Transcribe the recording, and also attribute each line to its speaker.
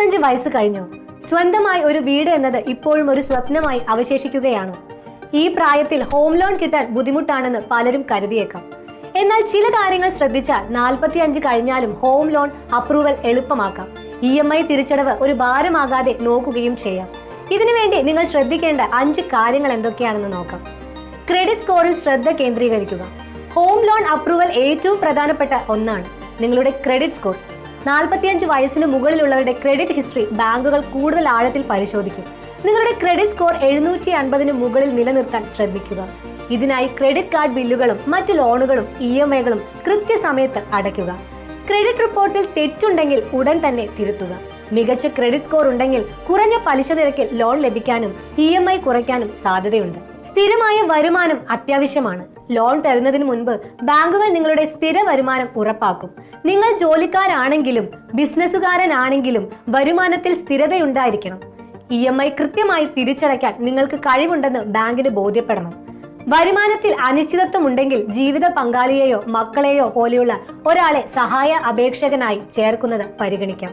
Speaker 1: നാൽപ്പത്തഞ്ച് വയസ്സ് കഴിഞ്ഞു. സ്വന്തമായി ഒരു വീട് എന്നത് ഇപ്പോഴും ഒരു സ്വപ്നമായി അവശേഷിക്കുകയാണ്. ഈ പ്രായത്തിൽ ഹോം ലോൺ കിട്ടാൻ ബുദ്ധിമുട്ടാണെന്ന് പലരും കരുതിയേക്കാം. എന്നാൽ ചില കാര്യങ്ങൾ ശ്രദ്ധിച്ചാൽ നാൽപ്പത്തി അഞ്ച് കഴിഞ്ഞാലും ഹോം ലോൺ അപ്രൂവൽ എളുപ്പമാക്കാം. ഇ എം ഐ തിരിച്ചടവ് ഒരു ഭാരമാകാതെ നോക്കുകയും ചെയ്യാം. ഇതിനുവേണ്ടി നിങ്ങൾ ശ്രദ്ധിക്കേണ്ട അഞ്ച് കാര്യങ്ങൾ എന്തൊക്കെയാണെന്ന് നോക്കാം. ക്രെഡിറ്റ് സ്കോറിൽ ശ്രദ്ധ കേന്ദ്രീകരിക്കുക. ഹോം ലോൺ അപ്രൂവൽ ഏറ്റവും പ്രധാനപ്പെട്ട ഒന്നാണ്. നിങ്ങളുടെ ക്രെഡിറ്റ് സ്കോർ. നാൽപ്പത്തിയഞ്ച് വയസ്സിന് മുകളിലുള്ളവരുടെ ക്രെഡിറ്റ് ഹിസ്റ്ററി ബാങ്കുകൾ കൂടുതൽ ആഴത്തിൽ പരിശോധിക്കും. നിങ്ങളുടെ ക്രെഡിറ്റ് സ്കോർ എഴുന്നൂറ്റി അൻപതിന് മുകളിൽ നിലനിർത്താൻ ശ്രമിക്കുക. ഇതിനായി ക്രെഡിറ്റ് കാർഡ് ബില്ലുകളും മറ്റ് ലോണുകളും ഇ എം ഐകളും കൃത്യസമയത്ത് അടയ്ക്കുക. ക്രെഡിറ്റ് റിപ്പോർട്ടിൽ തെറ്റുണ്ടെങ്കിൽ ഉടൻ തന്നെ തിരുത്തുക. മികച്ച ക്രെഡിറ്റ് സ്കോർ ഉണ്ടെങ്കിൽ കുറഞ്ഞ പലിശ നിരക്കിൽ ലോൺ ലഭിക്കാനും ഇ എം ഐ കുറയ്ക്കാനും സാധ്യതയുണ്ട്. സ്ഥിരമായ വരുമാനം അത്യാവശ്യമാണ്. ലോൺ തരുന്നതിന് മുൻപ് ബാങ്കുകൾ നിങ്ങളുടെ സ്ഥിര വരുമാനം ഉറപ്പാക്കും. നിങ്ങൾ ജോലിക്കാരാണെങ്കിലും ബിസിനസ്സുകാരനാണെങ്കിലും വരുമാനത്തിൽ സ്ഥിരതയുണ്ടായിരിക്കണം. ഇ എം ഐ കൃത്യമായി തിരിച്ചടയ്ക്കാൻ നിങ്ങൾക്ക് കഴിവുണ്ടെന്ന് ബാങ്കിന് ബോധ്യപ്പെടണം. വരുമാനത്തിൽ അനിശ്ചിതത്വം ഉണ്ടെങ്കിൽ ജീവിത പങ്കാളിയെയോ മക്കളെയോ പോലെയുള്ള ഒരാളെ സഹായ അപേക്ഷകനായി ചേർക്കുന്നത് പരിഗണിക്കാം.